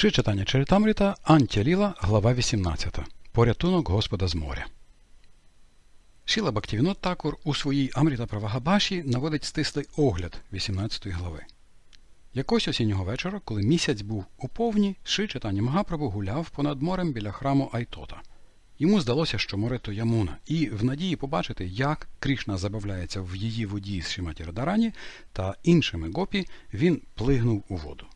Ши читання Чаритамріта, Антя-Ліла, глава 18. Порятунок Господа з моря. Шіла Бактівінот Такур у своїй Амріта Правагабаші наводить стислий огляд 18 глави. Якось осіннього вечора, коли місяць був у повні, Ши читання Магапрабу гуляв понад морем біля храму Айтота. Йому здалося, що море то Ямуна, і в надії побачити, як Крішна забавляється в її воді з Шиматі Радарані та іншими гопі, він плигнув у воду.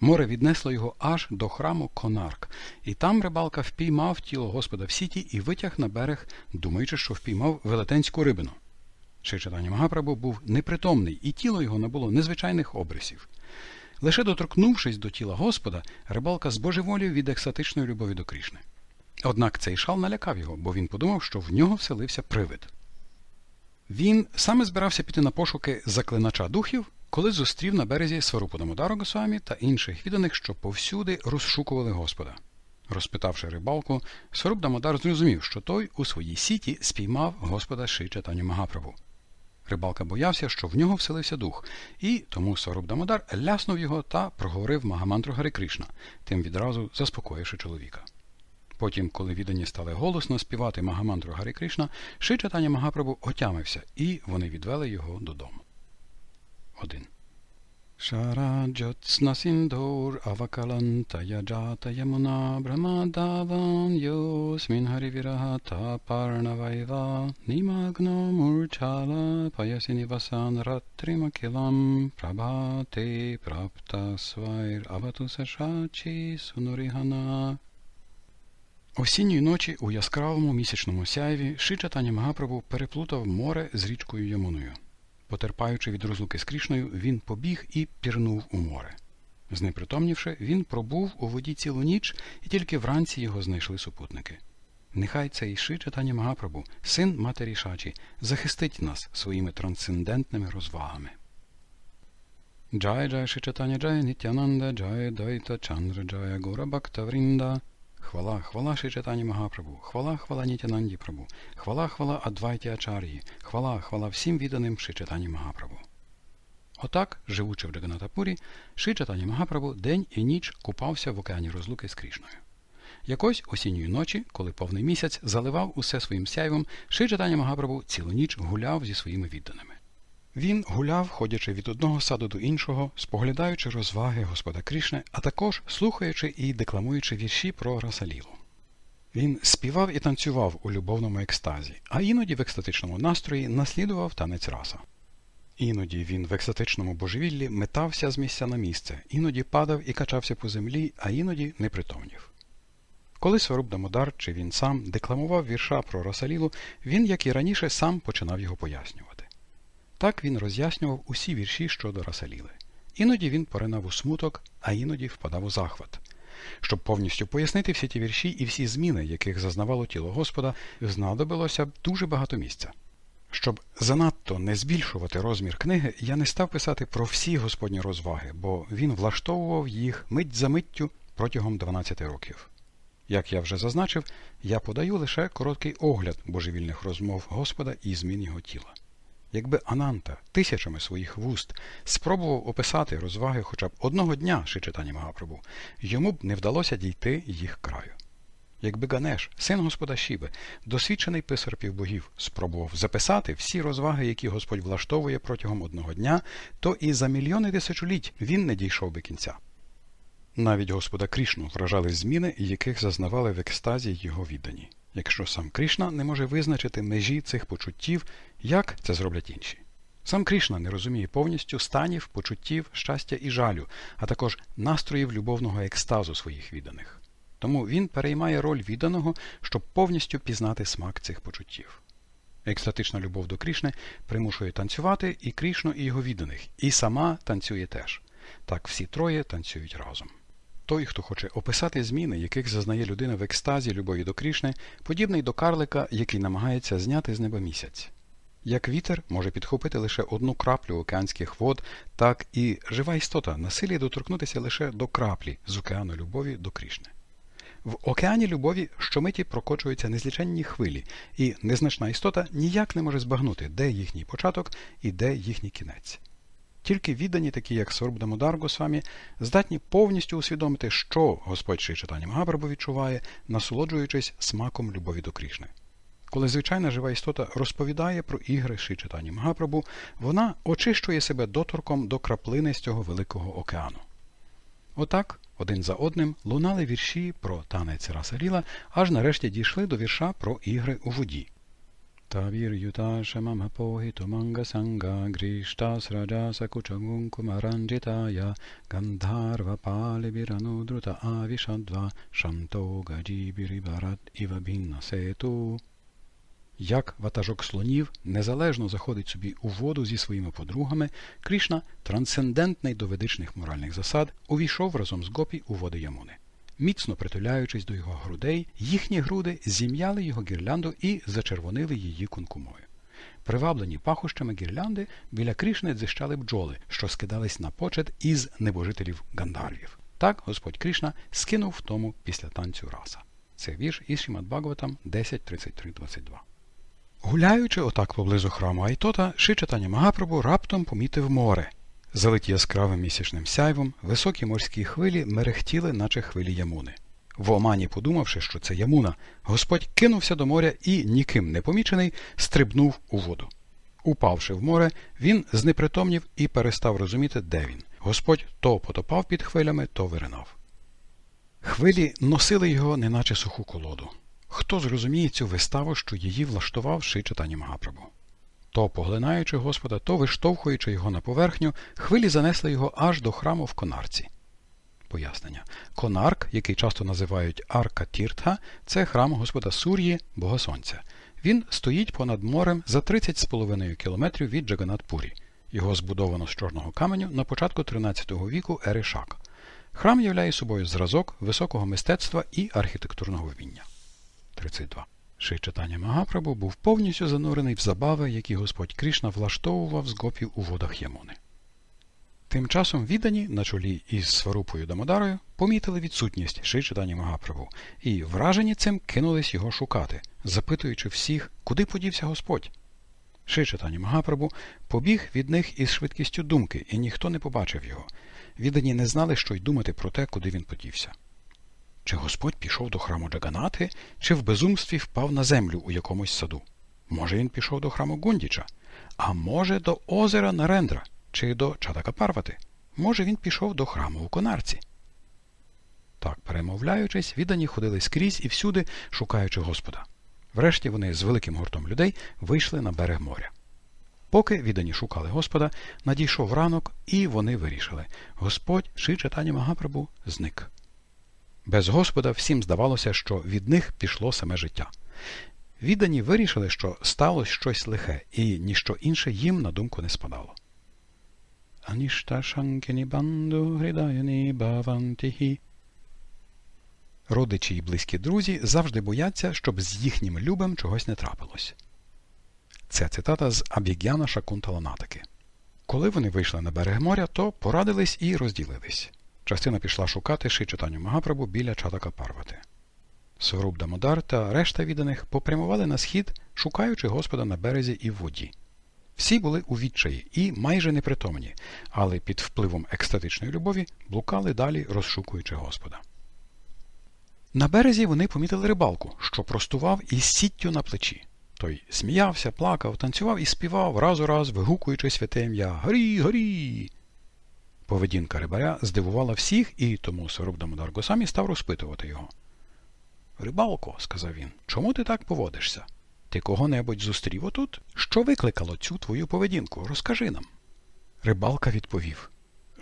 Море віднесло його аж до храму Конарк, і там рибалка впіймав тіло Господа в сіті і витяг на берег, думаючи, що впіймав велетенську рибину. Шичатані Магапрабу був непритомний, і тіло його набуло незвичайних обрисів. Лише доторкнувшись до тіла Господа, рибалка збожеволів від екстатичної любові до Крішни. Однак цей шал налякав його, бо він подумав, що в нього вселився привид. Він саме збирався піти на пошуки заклинача духів, коли зустрів на березі Сварупу Дамодару Госвамі та інших відданих, що повсюди розшукували Господа. Розпитавши рибалку, Сваруп Дамодар зрозумів, що той у своїй сіті спіймав Господа Ши Чатаню Магаправу. Рибалка боявся, що в нього вселився дух, і тому Сваруп ляснув його та проговорив Магамантру Гари Кришна, тим відразу заспокоївши чоловіка. Потім, коли віддані стали голосно співати Магамантру Гари Кришна, Ши Чатаня Магапрабу отямився, і вони відвели його додому. 1. Шараджоцна сіндур авакаланта яджата ямуна брамадаvan йосмін гарівіраха та парнавайва німагно мурчала паясіні васан ратримакілам прабхати прапта свайр авату сашачі сунурігана Осінньої ночі у яскравому місячному сяйві Шичатані Магапрабу переплутав море з річкою Ямуною. Потерпаючи від розлуки з Крішною, він побіг і пірнув у море. Знепритомнівши, він пробув у воді цілу ніч, і тільки вранці його знайшли супутники. Нехай цей Ши Чатані Магапрабу, син матері Шачі, захистить нас своїми трансцендентними розвагами. Джай Джай Ши Чатаня Джай Нітянанда Джай Дайта Чандра Джая Гора Врінда Хвала, хвала Ши Чатані Магапрабу, хвала, хвала Нітянанді Прабу, хвала, хвала Адвайті Ачарії, хвала, хвала всім відданим Ши Чатані Магапрабу. Отак, живучи в Джаганатапурі, Ши Чатані Магапрабу день і ніч купався в океані розлуки з Крішною. Якось осінньої ночі, коли повний місяць заливав усе своїм сяйвом, Ши Чатані Магапрабу цілу ніч гуляв зі своїми відданими. Він гуляв, ходячи від одного саду до іншого, споглядаючи розваги Господа Крішни, а також слухаючи і декламуючи вірші про Расалілу. Він співав і танцював у любовному екстазі, а іноді в екстатичному настрої наслідував танець раса. Іноді він в екстатичному божевіллі метався з місця на місце, іноді падав і качався по землі, а іноді непритомнів. Коли Сваруб Дамодар чи він сам декламував вірша про Расалілу, він, як і раніше, сам починав його пояснювати. Так він роз'яснював усі вірші щодо Расаліли. Іноді він поринав у смуток, а іноді впадав у захват. Щоб повністю пояснити всі ті вірші і всі зміни, яких зазнавало тіло Господа, знадобилося б дуже багато місця. Щоб занадто не збільшувати розмір книги, я не став писати про всі Господні розваги, бо він влаштовував їх мить за миттю протягом 12 років. Як я вже зазначив, я подаю лише короткий огляд божевільних розмов Господа і змін його тіла. Якби Ананта тисячами своїх вуст спробував описати розваги хоча б одного дня Шичитані Магапрабу, йому б не вдалося дійти їх краю. Якби Ганеш, син господа Шіби, досвідчений писар півбогів, спробував записати всі розваги, які Господь влаштовує протягом одного дня, то і за мільйони тисячоліть він не дійшов би кінця. Навіть Господа Крішну вражали зміни, яких зазнавали в екстазі його віддані якщо сам Крішна не може визначити межі цих почуттів, як це зроблять інші. Сам Крішна не розуміє повністю станів, почуттів, щастя і жалю, а також настроїв любовного екстазу своїх відданих. Тому він переймає роль відданого, щоб повністю пізнати смак цих почуттів. Екстатична любов до Крішни примушує танцювати і Крішну, і його відданих, і сама танцює теж. Так всі троє танцюють разом. Той, хто хоче описати зміни, яких зазнає людина в екстазі любові до Крішни, подібний до карлика, який намагається зняти з неба місяць. Як вітер може підхопити лише одну краплю океанських вод, так і жива істота насилі доторкнутися лише до краплі з океану любові до Крішни. В океані любові щомиті прокочуються незліченні хвилі, і незначна істота ніяк не може збагнути, де їхній початок і де їхній кінець. Тільки віддані, такі як Сорбдамодар Госвамі, здатні повністю усвідомити, що Господь Ши Читання Магапрабу відчуває, насолоджуючись смаком любові до Крішни. Коли звичайна жива істота розповідає про ігри Ши Читання Магапрабу, вона очищує себе доторком до краплини з цього великого океану. Отак, один за одним лунали вірші про танець Расаріла, аж нарешті дійшли до вірша про ігри у воді. Сакучагун кумаранджитая гандharva палі бірану друта авішадва шанто гаджібірі барат іва бінна сету. Як ватажок слонів незалежно заходить собі у воду зі своїми подругами, Крішна, трансцендентний до ведичних моральних засад, увійшов разом з Гопі у води Ямуни. Міцно притуляючись до його грудей, їхні груди зім'яли його гірлянду і зачервонили її кункумою. Приваблені пахощами гірлянди, біля Крішни дзищали бджоли, що скидались на почет із небожителів Гандарвів. Так Господь Крішна скинув втому після танцю раса. Це вірш із Шімад Бхагаватам 10.33.22. Гуляючи отак поблизу храму Айтота, Шичатаня Магапрабу раптом помітив море. Залиті яскравим місячним сяйвом, високі морські хвилі мерехтіли, наче хвилі Ямуни. В омані, подумавши, що це Ямуна, Господь кинувся до моря і, ніким не помічений, стрибнув у воду. Упавши в море, він знепритомнів і перестав розуміти, де він. Господь то потопав під хвилями, то виринав. Хвилі носили його, неначе суху колоду. Хто зрозуміє цю виставу, що її влаштував Ши Читані Магапрабу? То, поглинаючи Господа, то виштовхуючи його на поверхню, хвилі занесли його аж до храму в Конарці. Пояснення. Конарк, який часто називають Арка Тіртха, це храм Господа Сур'ї, Бога Сонця. Він стоїть понад морем за 30,5 кілометрів від Джаганатпурі. Його збудовано з чорного каменю на початку 13 віку ери Шак. Храм являє собою зразок високого мистецтва і архітектурного вміння. 32. Ши читання Магапрабу був повністю занурений в забави, які Господь Крішна влаштовував з гопів у водах Ямуни. Тим часом віддані, на чолі із Сварупою Дамодарою, помітили відсутність Ши читання Магапрабу і, вражені цим, кинулись його шукати, запитуючи всіх, куди подівся Господь. Ши читання Магапрабу побіг від них із швидкістю думки, і ніхто не побачив його. Віддані не знали, що й думати про те, куди він подівся. Чи Господь пішов до храму Джаганати, чи в безумстві впав на землю у якомусь саду? Може, він пішов до храму Гундіча, а може, до озера Нарендра, чи до Чатака Парвати? Може, він пішов до храму у Конарці. Так, перемовляючись, віддані ходили скрізь і всюди, шукаючи Господа. Врешті вони з великим гуртом людей вийшли на берег моря. Поки віддані шукали Господа, надійшов ранок, і вони вирішили Господь Ши Чатані Магапрабу зник. Без Господа всім здавалося, що від них пішло саме життя. Віддані вирішили, що сталося щось лихе, і ніщо інше їм на думку не спадало. Родичі й близькі друзі завжди бояться, щоб з їхнім любим чогось не трапилось. Це цитата з Абігяна Шакунталанатики. Коли вони вийшли на берег моря, то порадились і розділились. Частина пішла шукати Ши читанню Магапрабу біля Чатака Парвати. Соруб Дамодар та решта відданих попрямували на схід, шукаючи Господа на березі і в воді. Всі були у відчаї і майже непритомні, але під впливом екстатичної любові блукали далі, розшукуючи Господа. На березі вони помітили рибалку, що простував із сіттю на плечі. Той сміявся, плакав, танцював і співав раз у раз, вигукуючи святе ім'я Горі, горі. Поведінка рибаря здивувала всіх, і тому Соруб Дамодар Госамі став розпитувати його. Рибалко, сказав він, чому ти так поводишся? Ти кого-небудь зустрів отут? Що викликало цю твою поведінку? Розкажи нам. Рибалка відповів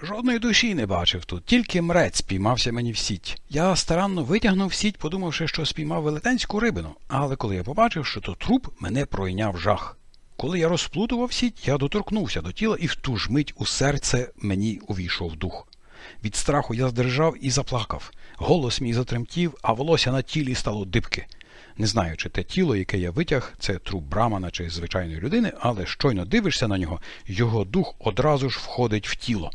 Жодної душі не бачив тут, тільки мрець спіймався мені в сіть. Я старанно витягнув сіть, подумавши, що спіймав велетенську рибину, але коли я побачив, що то труп, мене пройняв жах. Коли я розплутував сіть, я доторкнувся до тіла, і в ту ж мить у серце мені увійшов дух. Від страху я здержав і заплакав. Голос мій затремтів, а волосся на тілі стало дибки. Не знаю, чи те тіло, яке я витяг, це труп брамана чи звичайної людини, але щойно дивишся на нього, його дух одразу ж входить в тіло.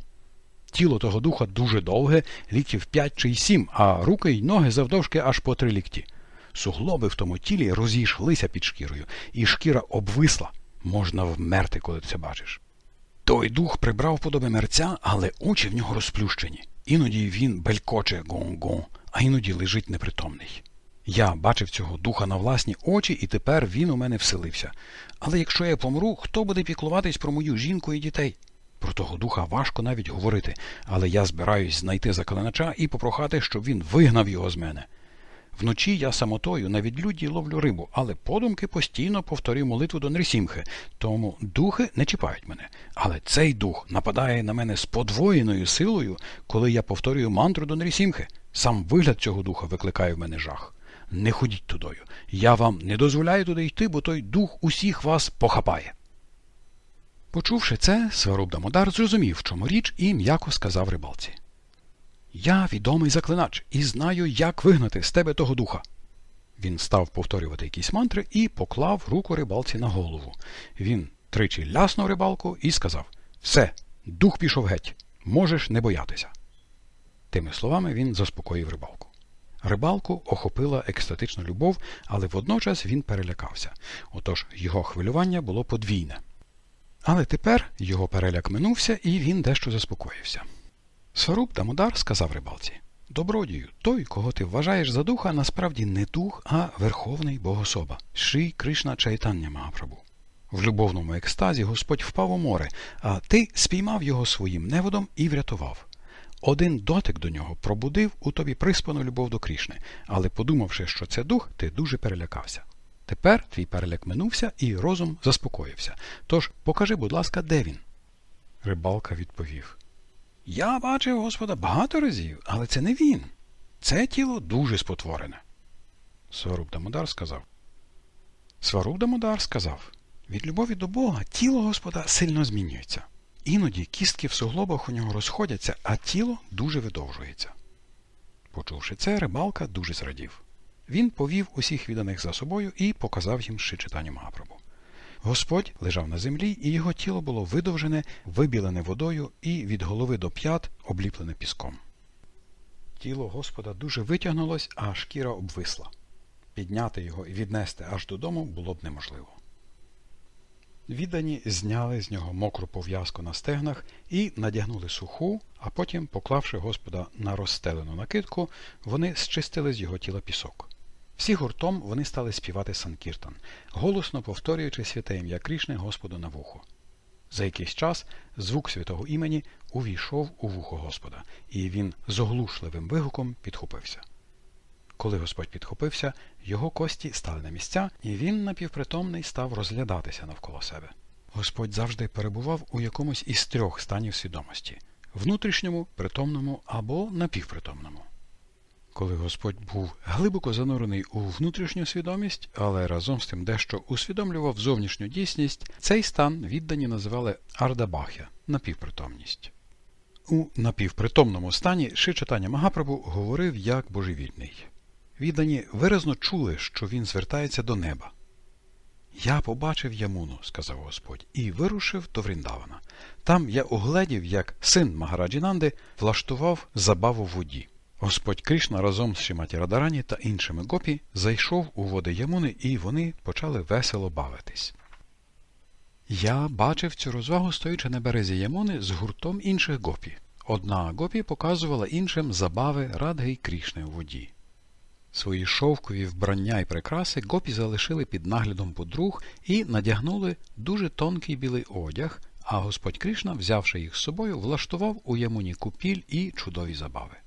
Тіло того духа дуже довге, ліктів п'ять чи сім, а руки й ноги завдовжки аж по три лікті. Суглоби в тому тілі розійшлися під шкірою, і шкіра обвисла. Можна вмерти, коли це бачиш. Той дух прибрав подоби мерця, але очі в нього розплющені. Іноді він белькоче гон-гон, а іноді лежить непритомний. Я бачив цього духа на власні очі, і тепер він у мене вселився. Але якщо я помру, хто буде піклуватись про мою жінку і дітей? Про того духа важко навіть говорити, але я збираюсь знайти заклинача і попрохати, щоб він вигнав його з мене. Вночі я самотою на відлюдді ловлю рибу, але подумки постійно повторюю молитву до Нрісімхи, тому духи не чіпають мене. Але цей дух нападає на мене з подвоєною силою, коли я повторюю мантру до Нрісімхи. Сам вигляд цього духа викликає в мене жах. Не ходіть тудою. Я вам не дозволяю туди йти, бо той дух усіх вас похапає. Почувши це, Сваруб Дамодар зрозумів, в чому річ, і м'яко сказав рибалці. Я відомий заклинач і знаю, як вигнати з тебе того духа. Він став повторювати якісь мантри і поклав руку рибалці на голову. Він тричі ляснув рибалку і сказав Все, дух пішов геть, можеш не боятися. Тими словами він заспокоїв рибалку. Рибалку охопила екстатична любов, але водночас він перелякався. Отож його хвилювання було подвійне. Але тепер його переляк минувся, і він дещо заспокоївся. Сваруб Дамодар сказав рибалці Добродію, той, кого ти вважаєш за духа, насправді не дух, а верховний богособа Шрі Кришна Чайтання Магапрабу. В любовному екстазі Господь впав у море, а ти спіймав його своїм неводом і врятував. Один дотик до нього пробудив у тобі приспану любов до Крішни, але подумавши, що це дух, ти дуже перелякався. Тепер твій переляк минувся і розум заспокоївся. Тож покажи, будь ласка, де він? Рибалка відповів Я бачив Господа багато разів, але це не він. Це тіло дуже спотворене. Сваруб Дамодар сказав. Сваруб Дамодар сказав від любові до Бога тіло Господа сильно змінюється. Іноді кістки в суглобах у нього розходяться, а тіло дуже видовжується. Почувши це, рибалка дуже зрадів. Він повів усіх відданих за собою і показав їм ще читання Магапрабу. Господь лежав на землі, і його тіло було видовжене, вибілене водою і від голови до п'ят обліплене піском. Тіло Господа дуже витягнулось, а шкіра обвисла. Підняти його і віднести аж додому було б неможливо. Віддані зняли з нього мокру пов'язку на стегнах і надягнули суху, а потім, поклавши Господа на розстелену накидку, вони зчистили з його тіла пісок. Всі гуртом вони стали співати Санкіртан, голосно повторюючи святе ім'я Крішни Господу на вухо. За якийсь час звук святого імені увійшов у вухо Господа, і він з оглушливим вигуком підхопився. Коли Господь підхопився, його кості стали на місця, і він, напівпритомний, став розглядатися навколо себе. Господь завжди перебував у якомусь із трьох станів свідомості внутрішньому, притомному або напівпритомному. Коли Господь був глибоко занурений у внутрішню свідомість, але разом з тим дещо усвідомлював зовнішню дійсність, цей стан віддані називали Ардабахя напівпритомність. У напівпритомному стані Шичатання Магапрабу говорив як божевільний. Віддані виразно чули, що він звертається до неба. Я побачив Ямуну, сказав Господь, і вирушив до Вріндавана. Там я угледів, як син Магараджінанди влаштував забаву в воді. Господь Кришна разом з Шиматі Радарані та іншими гопі зайшов у води Ямуни, і вони почали весело бавитись. Я бачив цю розвагу, стоючи на березі Ямуни з гуртом інших гопі. Одна гопі показувала іншим забави Радги й Крішни у воді. Свої шовкові вбрання й прикраси гопі залишили під наглядом подруг і надягнули дуже тонкий білий одяг, а господь Кришна, взявши їх з собою, влаштував у ямуні купіль і чудові забави.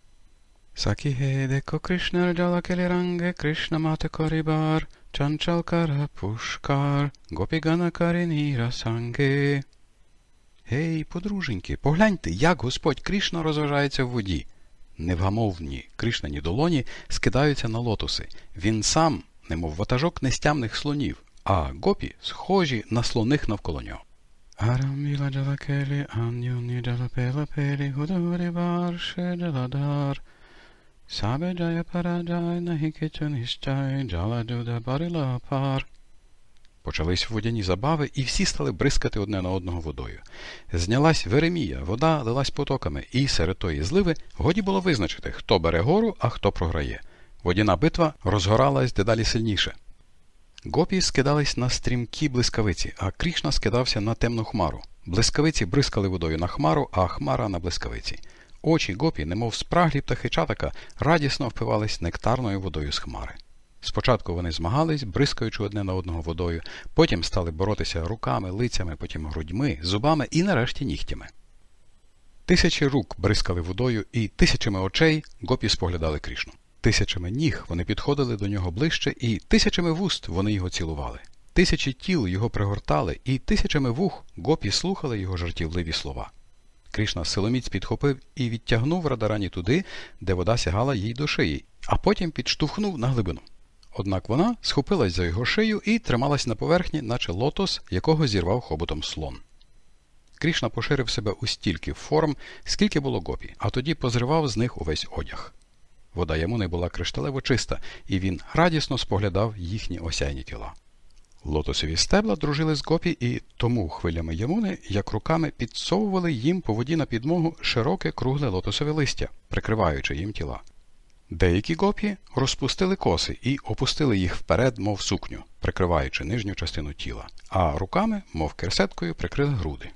Сакіге деко Кришна раджала келіранге Кришна мате корібар, чанчалкара пушкар, гопігана карініра санге. Гей, подруженьки, погляньте, як господь Кришна розважається в воді. Невгамовні кришнані долоні скидаються на лотоси. Він сам, немов ватажок нестямних слонів, а гопі схожі на слоних навколо нього. Сабе джая параджай, нахікечу ніщай, джаладжуда барила пар. Почались водяні забави, і всі стали бризкати одне на одного водою. Знялась Веремія, вода лилась потоками, і серед тої зливи годі було визначити, хто бере гору, а хто програє. Водяна битва розгоралась дедалі сильніше. Гопі скидались на стрімкі блискавиці, а Крішна скидався на темну хмару. Блискавиці бризкали водою на хмару, а хмара на блискавиці. Очі гопі, немов спраглі птахи чатака, радісно впивались нектарною водою з хмари. Спочатку вони змагались, бризкаючи одне на одного водою, потім стали боротися руками, лицями, потім грудьми, зубами і нарешті нігтями. Тисячі рук бризкали водою, і тисячами очей гопі споглядали Крішну. Тисячами ніг вони підходили до нього ближче, і тисячами вуст вони його цілували. Тисячі тіл його пригортали, і тисячами вух гопі слухали його жартівливі слова. Крішна силоміць підхопив і відтягнув радарані туди, де вода сягала їй до шиї, а потім підштовхнув на глибину. Однак вона схопилась за його шию і трималась на поверхні, наче лотос, якого зірвав хоботом слон. Крішна поширив себе у стільки форм, скільки було гопі, а тоді позривав з них увесь одяг. Вода Ямуни була кришталево чиста, і він радісно споглядав їхні осяйні тіла. Лотосові стебла дружили з гопі, і тому хвилями Ямуни, як руками, підсовували їм по воді на підмогу широке кругле лотосове листя, прикриваючи їм тіла. Деякі гопі розпустили коси і опустили їх вперед, мов сукню, прикриваючи нижню частину тіла, а руками, мов керсеткою, прикрили груди.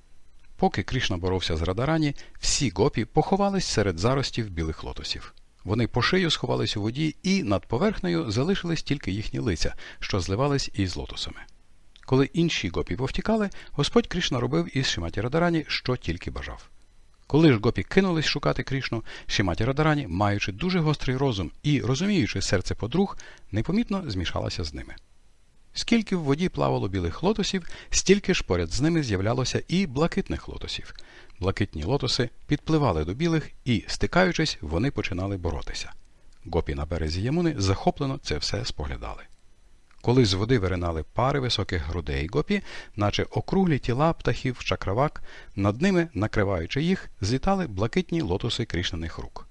Поки Крішна боровся з Радарані, всі гопі поховались серед заростів білих лотосів. Вони по шию сховались у воді, і над поверхнею залишились тільки їхні лиця, що зливались із лотосами. Коли інші гопі повтікали, Господь Крішна робив із Шиматі Радарані, що тільки бажав. Коли ж гопі кинулись шукати Крішну, Шиматі Радарані, маючи дуже гострий розум і розуміючи серце подруг, непомітно змішалася з ними. Скільки в воді плавало білих лотосів, стільки ж поряд з ними з'являлося і блакитних лотосів. Блакитні лотоси підпливали до білих і, стикаючись, вони починали боротися. Гопі на березі Ямуни захоплено це все споглядали. Коли з води виринали пари високих грудей гопі, наче округлі тіла птахів чакравак, над ними, накриваючи їх, злітали блакитні лотоси крішнених рук.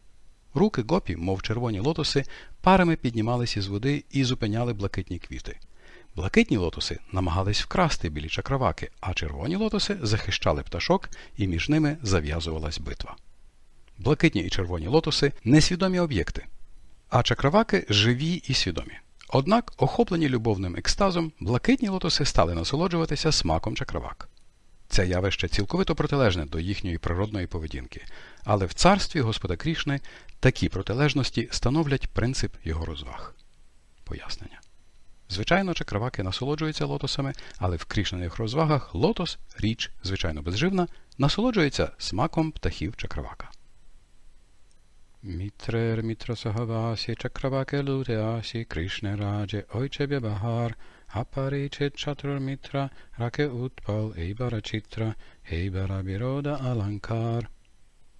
Руки гопі, мов червоні лотоси, парами піднімались із води і зупиняли блакитні квіти. Блакитні лотоси намагались вкрасти білі чакраваки, а червоні лотоси захищали пташок, і між ними зав'язувалась битва. Блакитні і червоні лотоси несвідомі об'єкти, а чакраваки живі і свідомі. Однак, охоплені любовним екстазом, блакитні лотоси стали насолоджуватися смаком чакравак. Це явище цілковито протилежне до їхньої природної поведінки, але в царстві Господа Крішни такі протилежності становлять принцип його розваг. Пояснення. Звичайно, чакраваки насолоджуються лотосами, але в крішнених розвагах лотос, річ, звичайно безживна, насолоджується смаком птахів чакравака. Мітрер мітросагавасі чакраваке лутеасі Кришне радже ойчебе багар апаріче чатрур мітра раке утпал ейбара читра ейбара бірода аланкар.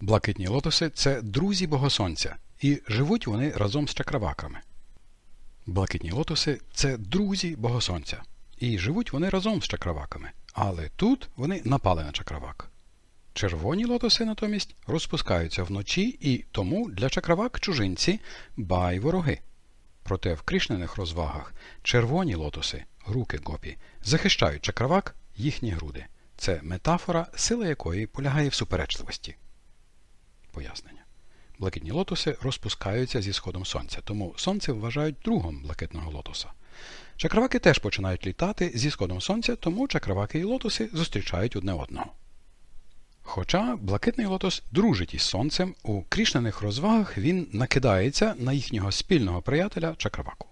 Блакитні лотоси це друзі богосонця, і живуть вони разом з чакраваками. Блакитні лотоси це друзі богосонця, і живуть вони разом з чакраваками, але тут вони напали на чакравак. Червоні лотоси натомість розпускаються вночі і тому для чакравак чужинці бай вороги. Проте в кришнених розвагах червоні лотоси, руки гопі, захищають чакравак їхні груди. Це метафора, сила якої полягає в суперечливості. Пояснення. Блакитні лотоси розпускаються зі сходом сонця, тому сонце вважають другом блакитного лотоса. Чакраваки теж починають літати зі сходом сонця, тому чакраваки і лотоси зустрічають одне одного. Хоча блакитний лотос дружить із сонцем, у крішнених розвагах він накидається на їхнього спільного приятеля чакраваку.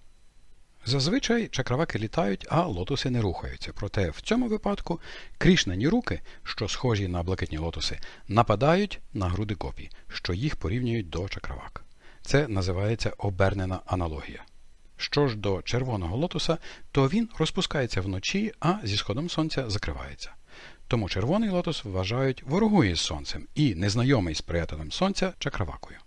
Зазвичай чакраваки літають, а лотоси не рухаються. Проте в цьому випадку крішнені руки, що схожі на блакитні лотоси, нападають на груди копі, що їх порівнюють до чакравак. Це називається обернена аналогія. Що ж до червоного лотоса, то він розпускається вночі, а зі сходом сонця закривається. Тому червоний лотос вважають ворогує з сонцем і незнайомий з приятелем сонця чакравакою.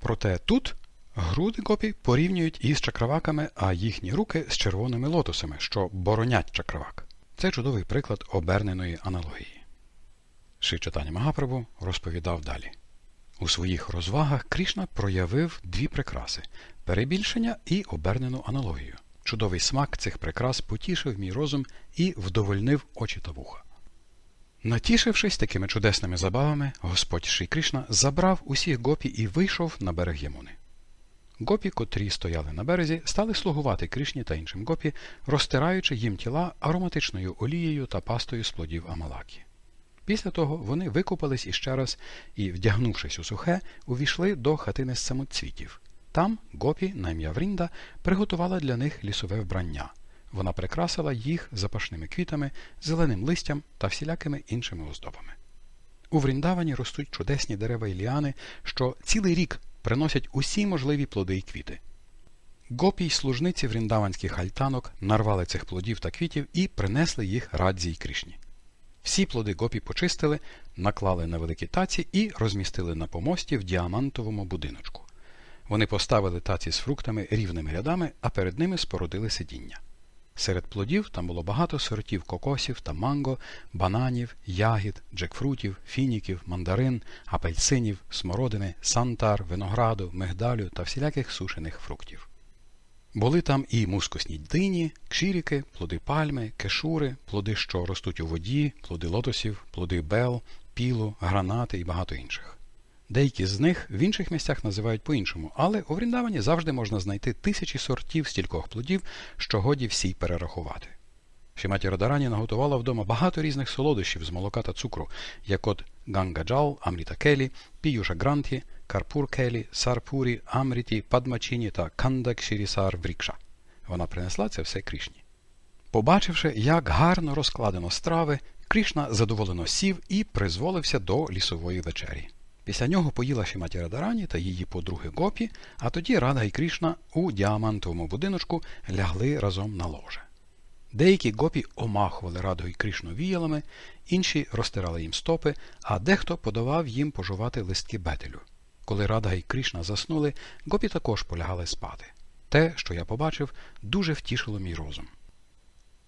Проте тут груди копі порівнюють із чакраваками, а їхні руки з червоними лотосами, що боронять чакравак. Це чудовий приклад оберненої аналогії. Ши читання Магапрабу розповідав далі. У своїх розвагах Крішна проявив дві прикраси перебільшення і обернену аналогію. Чудовий смак цих прикрас потішив мій розум і вдовольнив очі та вуха. Натішившись такими чудесними забавами, Господь Шрі Кришна забрав усіх гопі і вийшов на берег Ямуни. Гопі, котрі стояли на березі, стали слугувати Кришні та іншим гопі, розтираючи їм тіла ароматичною олією та пастою з плодів Амалакі. Після того вони викупались іще раз і, вдягнувшись у сухе, увійшли до хатини з самоцвітів. Там гопі на ім'я Врінда приготувала для них лісове вбрання. Вона прикрасила їх запашними квітами, зеленим листям та всілякими іншими оздобами. У Вріндавані ростуть чудесні дерева і ліани, що цілий рік приносять усі можливі плоди і квіти. Гопі й служниці вріндаванських альтанок нарвали цих плодів та квітів і принесли їх радзі й кришні. Всі плоди гопі почистили, наклали на великі таці і розмістили на помості в діамантовому будиночку. Вони поставили таці з фруктами рівними рядами, а перед ними спорудили сидіння. Серед плодів там було багато сортів кокосів та манго, бананів, ягід, джекфрутів, фініків, мандарин, апельсинів, смородини, сантар, винограду, мигдалю та всіляких сушених фруктів. Були там і мускусні дині, кшіріки, плоди пальми, кешури, плоди, що ростуть у воді, плоди лотосів, плоди бел, пілу, гранати і багато інших. Деякі з них в інших місцях називають по-іншому, але у Вріндавані завжди можна знайти тисячі сортів стількох плодів, що годі всі перерахувати. Шіматі Радарані наготувала вдома багато різних солодощів з молока та цукру, як от гангаджал, амріта келі, піюша гранті, карпур келі, сарпурі, амріті, падмачіні та кандак шірісар врікша. Вона принесла це все Крішні. Побачивши, як гарно розкладено страви, Крішна задоволено сів і призволився до лісової вечері. Після нього поїла Шіматі Радарані та її подруги Гопі, а тоді Рада і Крішна у діамантовому будиночку лягли разом на ложе. Деякі гопі омахували Раду і Крішну віялами, інші розтирали їм стопи, а дехто подавав їм пожувати листки бетелю. Коли Рада і Крішна заснули, гопі також полягали спати. Те, що я побачив, дуже втішило мій розум.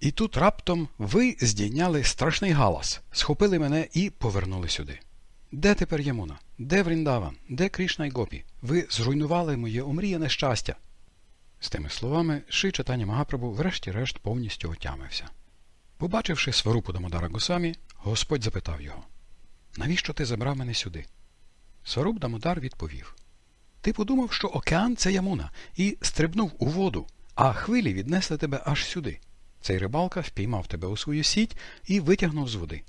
І тут раптом ви здійняли страшний галас, схопили мене і повернули сюди. Де тепер Ямуна? Де Вріндаван? Де Крішна й Гопі? Ви зруйнували моє омріяне щастя. З тими словами, Ши читання Магапрабу врешті-решт повністю отямився. Побачивши сварупу Дамодара Госамі, Господь запитав його Навіщо ти забрав мене сюди? Сваруп Дамодар відповів Ти подумав, що океан це Ямуна, і стрибнув у воду, а хвилі віднесли тебе аж сюди. Цей рибалка впіймав тебе у свою сіть і витягнув з води.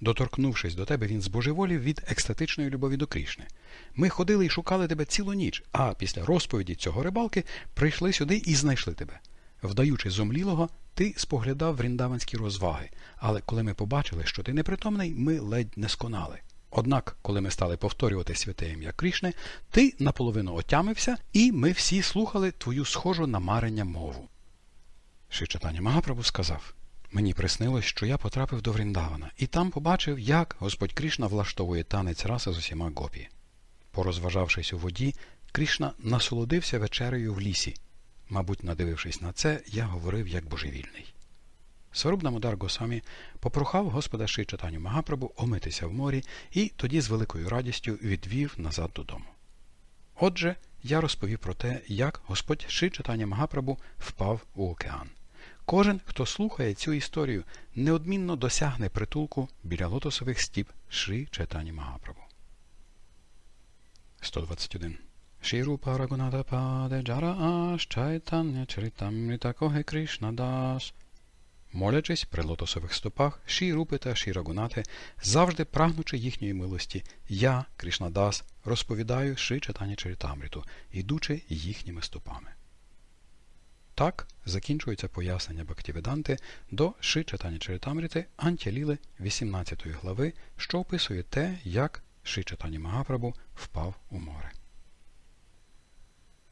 Доторкнувшись до тебе, він збожеволів від екстатичної любові до Крішни. Ми ходили і шукали тебе цілу ніч, а після розповіді цього рибалки прийшли сюди і знайшли тебе. Вдаючи зомлілого, ти споглядав вріндаванські розваги, але коли ми побачили, що ти непритомний, ми ледь не сконали. Однак, коли ми стали повторювати святе ім'я Крішни, ти наполовину отямився, і ми всі слухали твою схожу на марення мову. Шичатані Магапрабу сказав Мені приснилось, що я потрапив до Вріндавана, і там побачив, як Господь Крішна влаштовує танець раси з усіма гопі. Порозважавшись у воді, Крішна насолодився вечерею в лісі. Мабуть, надивившись на це, я говорив як божевільний. Сваруб Дамодар Госамі попрохав Господа Ши Чатаню Магапрабу омитися в морі і тоді з великою радістю відвів назад додому. Отже, я розповів про те, як Господь Ши Магапрабу впав у океан. Кожен, хто слухає цю історію, неодмінно досягне притулку біля лотосових стіп Шри Чайтані Магапрабу. 121. Шірупа Рагунада Паде Джара Аш Чайтання Чаритамрита Коге Кришна Дас. Молячись при лотосових стопах, Ші Рупи та Ші Рагунати, завжди прагнучи їхньої милості, я, Кришнадас, розповідаю Ши Чайтані Чаритамриту, ідучи їхніми стопами. Так закінчується пояснення Бхактіведанти до Ши Читання Чаритамріти Антіліли 18 глави, що описує те, як Ши Читання Магапрабу впав у море.